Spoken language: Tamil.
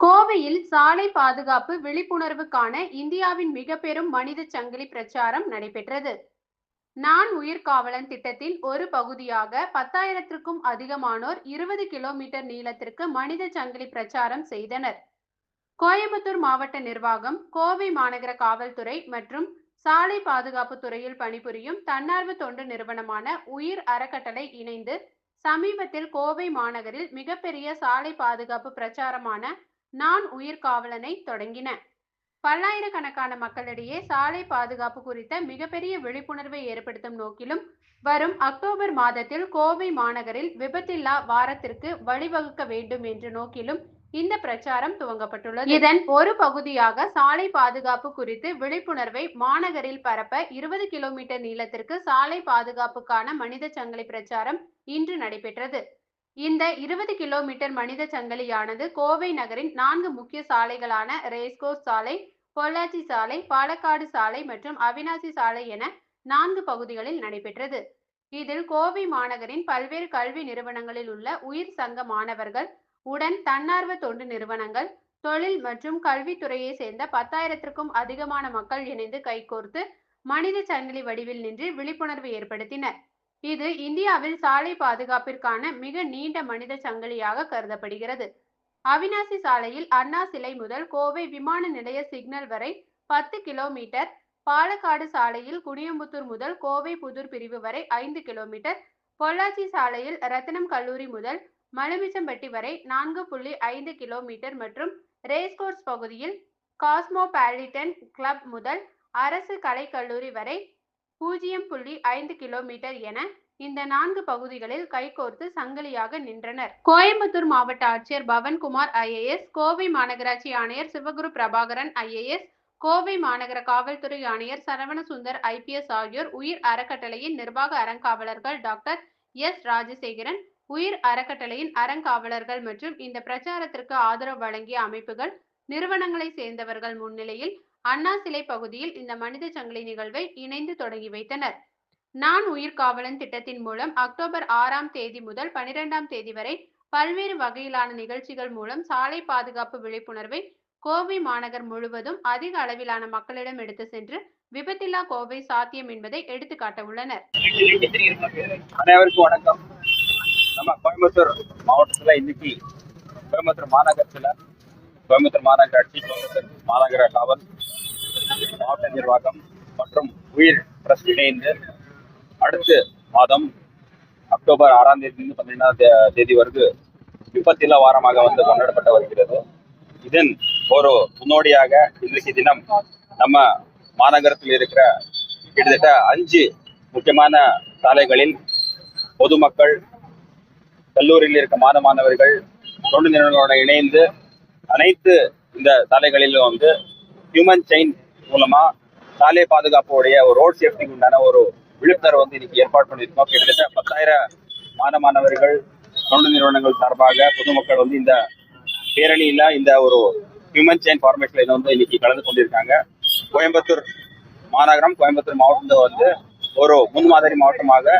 கோவையில் சாலை பாதுகாப்பு விழிப்புணர்வுக்கான இந்தியாவின் மிக பெரும் மனித சங்கிலி பிரச்சாரம் நடைபெற்றது. நான் உயிர் காவலன் திட்டத்தில் ஒரு பகுதியாக பத்தாயிரத்திற்கும் அதிகமானோர் இருபது கிலோமீட்டர் நீளத்திற்கு மனித சங்கிலி பிரச்சாரம் செய்தனர். கோயம்புத்தூர் மாவட்ட நிர்வாகம் கோவை மாநகர காவல்துறை மற்றும் சாலை பாதுகாப்பு துறையில் பணிபுரியும் தன்னார்வ தொண்டு நிறுவனமான உயிர் அறக்கட்டளை இணைந்து சமீபத்தில் கோவை மாநகரில் மிகப்பெரிய சாலை பாதுகாப்பு பிரச்சாரமான நான் உயிர் காவலனை தொடங்கின. பல்லாயிரக்கணக்கான மக்களிடையே சாலை பாதுகாப்பு குறித்த மிகப்பெரிய விழிப்புணர்வை ஏற்படுத்தும் நோக்கிலும் வரும் அக்டோபர் மாதத்தில் கோவை மாநகரில் விபத்தில்லா வாரத்திற்கு வழிவகுக்க வேண்டும் என்ற நோக்கிலும் இந்த பிரச்சாரம் துவங்கப்பட்டுள்ளது. இதன் ஒரு பகுதியாக சாலை பாதுகாப்பு குறித்து விழிப்புணர்வை மாநகரில் பரப்ப இருபது கிலோமீட்டர் நீளத்திற்கு சாலை பாதுகாப்புக்கான மனித சங்கிலி பிரச்சாரம் இன்று நடைபெற்றது. இந்த இருபது கிலோமீட்டர் மனித சங்கிலியானது கோவை நகரின் நான்கு முக்கிய சாலைகளான ரேஸ்கோஸ் சாலை பொள்ளாச்சி சாலை பாலக்காடு சாலை மற்றும் அவினாசி சாலை என நான்கு பகுதிகளில் நடைபெற்றது. இதில் கோவை மாநகரின் பல்வேறு கல்வி நிறுவனங்களில் உள்ள உயிர் சங்க மாணவர்கள் உடன் தன்னார்வ தொண்டு நிறுவனங்கள் தொழில் மற்றும் கல்வித்துறையை சேர்ந்த பத்தாயிரத்திற்கும் அதிகமான மக்கள் இணைந்து கைகோர்த்து மனித சங்கிலி வடிவில் நின்று விழிப்புணர்வு ஏற்படுத்தினர். இது இந்தியாவில் சாலை பாதுகாப்பிற்கான மிக நீண்ட மனித சங்கிலியாக கருதப்படுகிறது. அவினாசி சாலையில் அண்ணா சிலை முதல் கோவை விமான நிலைய சிக்னல் வரை பத்து கிலோமீட்டர் பாலக்காடு சாலையில் குடியம்புத்தூர் முதல் கோவை புதூர் பிரிவு வரை ஐந்து கிலோமீட்டர் பொள்ளாச்சி சாலையில் ரத்தினம் கல்லூரி முதல் மலுமிச்சம்பட்டி வரை நான்கு புள்ளி ஐந்து கிலோமீட்டர் மற்றும் ரேஸ்கோர்ஸ் பகுதியில் காஸ்மோபாலிட்டன் கிளப் முதல் அரசு கலைக்கல்லூரி வரை பூஜ்ஜியம் புள்ளி ஐந்து கிலோமீட்டர் என இந்த நான்கு பகுதிகளில் கைகோர்த்து சங்கிலியாக நின்றனர். கோயம்புத்தூர் மாவட்ட ஆட்சியர் பவன்குமார் ஐஏஎஸ் கோவை மாநகராட்சி ஆணையர் சிவகுரு பிரபாகரன் ஐஏஎஸ் கோவை மாநகர காவல்துறை ஆணையர் சரவணசுந்தர் ஐபிஎஸ் ஆகியோர் உயிர் அறக்கட்டளையின் நிர்வாக அறங்காவலர்கள் டாக்டர் எஸ் ராஜசேகரன் உயிர் அறக்கட்டளையின் அறங்காவலர்கள் மற்றும் இந்த பிரச்சாரத்திற்கு ஆதரவு வழங்கிய அமைப்புகள் நிறுவனங்களை சேர்ந்தவர்கள் முன்னிலையில் அண்ணா சிலை பகுதியில் இந்த மனித சங்கிலி நிகழ்வை இணைந்து தொடங்கி வைத்தனர். நான் உயிர் காவலன் திட்டத்தின் மூலம் அக்டோபர் ஆறாம் தேதி முதல் பனிரெண்டாம் தேதி வரை பல்வேறு வகையிலான நிகழ்ச்சிகள் மூலம் சாலை பாதுகாப்பு விழிப்புணர்வை கோவை மாநகர் முழுவதும் அதிக அளவிலான மக்களிடம் எடுத்து சென்று விபத்தில்லா கோவை சாத்தியம் என்பதை எடுத்துக்காட்ட உள்ளனர். அனைவருக்கும் வணக்கம். நம்ம கோயம்புத்தூர் மாவட்டத்தில் இன்னைக்கு கோயம்புத்தூர் மாநகரத்தில் கோயம்புத்தூர் மாநகராட்சி கோயம்புத்தூர் மாநகர காவல் மாவட்ட நிர்வாகம் மற்றும் உயிர் ட்ரஸ்ட் இணைந்து அடுத்த மாதம் அக்டோபர் ஆறாம் தேதியிலிருந்து பன்னிரெண்டாம் தேதி வரைக்கும் விபத்தில்லா வாரமாக வந்து கொண்டாடப்பட்டு வருகிறது. இதன் ஒரு முன்னோடியாக இன்றைக்கு தினம் நம்ம மாநகரத்தில் இருக்கிற கிட்டத்தட்ட அஞ்சு முக்கியமான சாலைகளில் பொதுமக்கள் கல்லூரியில் இருக்க மாணவ மாணவர்கள் தொண்டு நிறுவனங்களோட இணைந்து அனைத்து இந்த சாலைகளிலும் வந்து ஹியூமன் செயின் மூலமா சாலை பாதுகாப்புடைய ஒரு ரோட் சேஃப்டிக்கு உண்டான ஒரு விழிப்புணர்வு வந்து இன்னைக்கு ஏற்பாடு பண்ணியிருக்கோம். கிட்டத்தட்ட பத்தாயிரம் மாணவ மாணவர்கள் தொண்டு நிறுவனங்கள் சார்பாக பொதுமக்கள் வந்து இந்த பேரணியில இந்த ஒரு ஹியூமன் செயின் ஃபார்மேஷன்ல வந்து இன்னைக்கு கலந்து கொண்டிருக்காங்க. கோயம்புத்தூர் மாநகரம் கோயம்புத்தூர் மாவட்டத்தை வந்து ஒரு முன்மாதிரி மாவட்டமாக